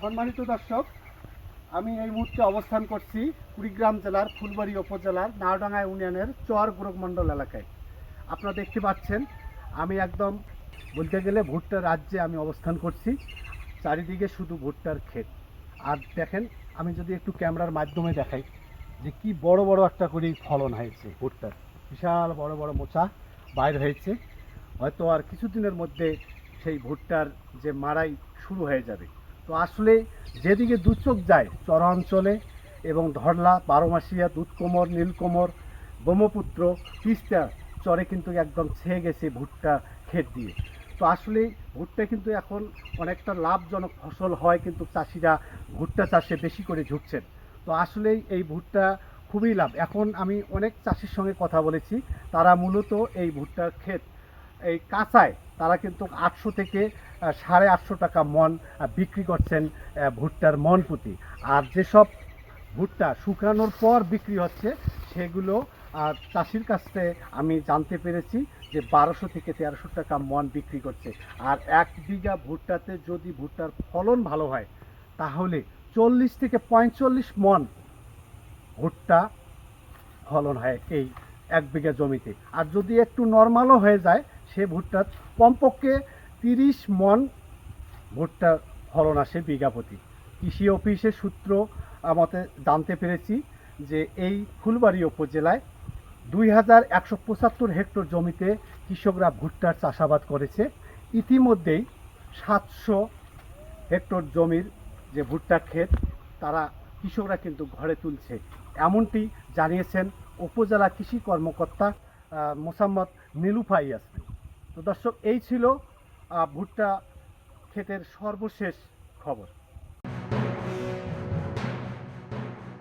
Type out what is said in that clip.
সম্মানিত দর্শক, আমি এই মুহূর্তে অবস্থান করছি কুড়িগ্রাম জেলার ফুলবাড়ি উপজেলার নাওডাঙ্গা ইউনিয়নের চর গোরখমণ্ডল এলাকায়। আপনারা দেখতে পাচ্ছেন, আমি একদম বলতে গেলে ভুট্টার রাজ্যে আমি অবস্থান করছি, চারিদিকে শুধু ভুট্টার ক্ষেত। আর দেখেন, আমি যদি একটু ক্যামেরার মাধ্যমে দেখাই যে কি বড় বড় একটা করে ফলন হয়েছে ভুট্টার। বিশাল বড় বড় মোচা বাইর হয়েছে। হয়তো আর কিছুদিনের মধ্যে সেই ভুট্টার যে মারাই শুরু হয়ে যাবে। তো আসলে যেদিকে দু চোখ যায় চরাঞ্চলে এবং ধরলা, বারোমাসিয়া, দুধকোমর, নীলকোমর, ব্রহ্মপুত্র, তিস্তা চরে কিন্তু একদম ছেয়ে গেছে ভুট্টা ক্ষেত দিয়ে। তো আসলে ভুট্টা কিন্তু এখন অনেকটা লাভজনক ফসল হয় কিন্তু চাষিরা ভুট্টা চাষে বেশি করে ঝুঁকছেন। তো আসলেই এই ভুট্টা খুবই লাভ। এখন আমি অনেক চাষির সঙ্গে কথা বলেছি। তারা মূলত এই ভুট্টার ক্ষেত, এই কাঁচায় তারা কিন্তু আটশো থেকে সাড়ে আটশো টাকা মন বিক্রি করছেন ভুট্টার মন প্রতি আর যেসব ভুট্টা শুকানোর পর বিক্রি হচ্ছে, সেগুলো আর চাষির কাছ আমি জানতে পেরেছি যে বারোশো থেকে তেরোশো টাকা মন বিক্রি করছে। আর এক বিঘা ভুট্টাতে যদি ভুট্টার ফলন ভালো হয়, তাহলে চল্লিশ থেকে পঁয়তাল্লিশ মন ভুট্টা ফলন হয় এই এক বিঘা জমিতে। আর যদি একটু নর্মালও হয়ে যায় সে ভুট্টা কমপক্ষে তিরিশ মন ভুট্টা ফলন আসে বিঘা প্রতি কৃষি অফিসের সূত্র মতে জানতে পেরেছি যে এই ফুলবাড়ি উপজেলায় দুই হাজার একশো পঁচাত্তর হেক্টর জমিতে কৃষকরা ভুট্টার চাষাবাদ করেছে। ইতিমধ্যেই সাতশো হেক্টর জমির যে ভুট্টা ক্ষেত, তারা কৃষকরা কিন্তু ঘরে তুলছে। এমনটি জানিয়েছেন উপজেলা কৃষি কর্মকর্তা মোসাম্মদ নীলুফা ইয়াসমিন। তো দর্শক এই ছিল ভুট্টা ক্ষেতের সর্বশেষ খবর।